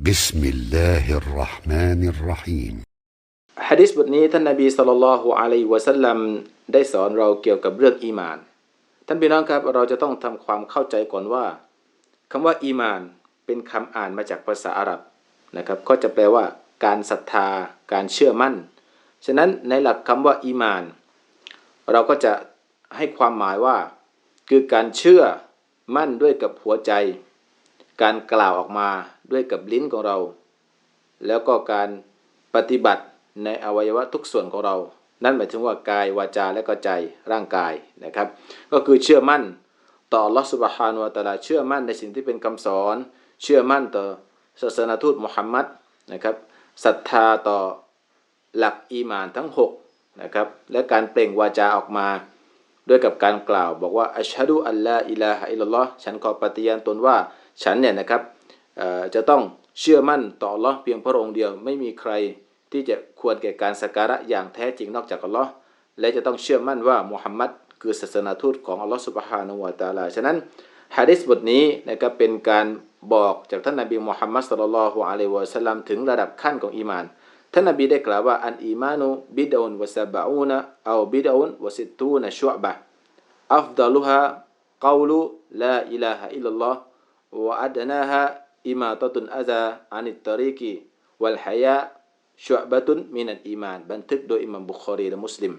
بسم الله الرحمن الرحيم ฮะดิษบทนี้ท่านนบีสุลต่านละฮ์อะลัยฮิวะสัลลัมได้สอนเราเกี่ยวกับเรื่องอีมาน ท่านพี่น้องครับเราจะต้องทำความเข้าใจก่อนว่าคำว่าอีมานเป็นคำอ่านมาจากภาษาอาหรับนะครับ ก็จะแปลว่า การศรัทธา การเชื่อมั่น ฉะนั้นในหลักคำว่าอีมาน เราก็จะให้ความหมายว่า คือการเชื่อมั่นด้วยกับหัวใจ การกล่าวออกมาด้วยกับลิ้นของเรา แล้วก็การปฏิบัติในอวัยวะทุกส่วนของเรา นั่นหมายถึงว่ากายวาจาและก็ใจร่างกายนะครับ ก็คือเชื่อมั่นต่อ Allah Subhanahu wa Taala เชื่อมั่นในสิ่งที่เป็นคำสอน เชื่อมั่นต่อศาสนาทูตมุฮัมมัดนะครับศรัทธาต่อหลักอีมานทั้ง6นะครับและการเปล่งวาจาออกมาด้วยกับการกล่าว บอกว่าอัชฮะดุอัลลาอิลาฮะอิลลัลลอฮ์ฉันขอปฏิญาณตนว่า ฉันเนี่ยนะครับจะต้องเชื่อมั่นต่ออัลลอฮ์เพียงพระองค์เดียวไม่มีใครที่จะควรแก่การสักการะอย่างแท้จริงนอกจากอัลลอฮ์และจะต้องเชื่อมั่นว่ามุฮัมมัดคือศาสนาทูตของอัลลอฮ์สุบฮานุวาตาลาฉะนั้นฮะดิษบทนี้นะครับเป็นการบอกจากท่านนบีมุฮัมมัดสุลลัลฮุอะลัยวะสัลลัมถึงระดับขั้นของอีมาน ท่านนบีได้กล่าวว่าอันอีมานุบิดอุนวะซาบะอูนะเอาบิดอุนวะสิตูนะชัวบะอัฟดัลุฮะกาวลุลาอิลาฮะอิลลัลลอฮ์ وأدناها إماطة الأذى عن الطريق والحياء شعبة من الإيمان บันทึกโดยอิหมัมบุคอรีและมุสลิม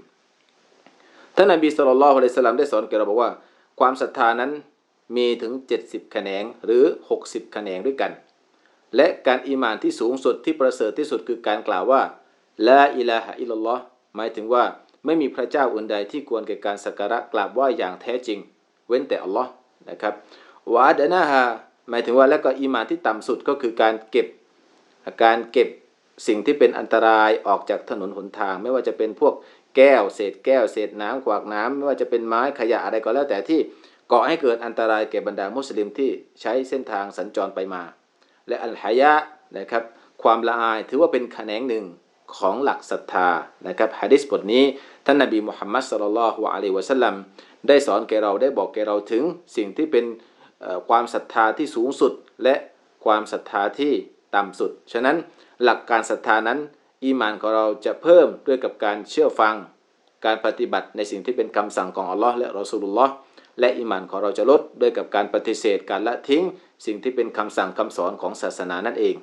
ท่านนบีสุลต่านละฮ์อะลัยฮิสสลามได้สอนแก่เราบอกว่า ความศรัทธานั้นมีถึง 70แขนงหรือ 60แขนงด้วยกัน และการอีหมานที่สูงสุดที่ประเสริฐที่สุดคือการกล่าวว่าละอิลาฮะอิลลัลลอฮ์หมายถึงว่าไม่มีพระเจ้าอื่นใดที่ควรแก่การสักการะกราบไหว้อย่างแท้จริง เว้นแต่อัลลอฮ์นะครับ วาดนะฮะหมายถึงว่าแล้วก็อีมานที่ต่ำสุดก็คือการเก็บการเก็บสิ่งที่เป็นอันตรายออกจากถนนหนทาง ไม่ว่าจะเป็นพวกแก้ว เศษแก้ว เศษน้ำขวากน้ำไม่ว่าจะเป็นไม้ขยะอะไรก็แล้วแต่ที่ก่อให้เกิดอันตรายแก่บรรดามุสลิมที่ใช้เส้นทางสัญจรไปมา และอัลฮายะนะครับความละอายถือว่าเป็นแขนงหนึ่งของหลักศรัทธานะครับฮะดิษบทนี้ ท่านนบีมุฮัมมัดสุลลัลลอฮุอะลัยวะสัลลัมได้สอนแก่เราได้บอกแก่เราถึงสิ่งที่เป็น ความศรัทธาที่สูงสุดและความศรัทธาที่ต่ำสุด ฉะนั้นหลักการศรัทธานั้น อีมานของเราจะเพิ่มด้วยกับการเชื่อฟัง การปฏิบัติในสิ่งที่เป็นคำสั่งของอัลลอฮ์และรอสูลุลลอฮ์และอีมานของเราจะลดด้วยกับการปฏิเสธการละทิ้ง สิ่งที่เป็นคำสั่งคำสอนของศาสนานั่นเอง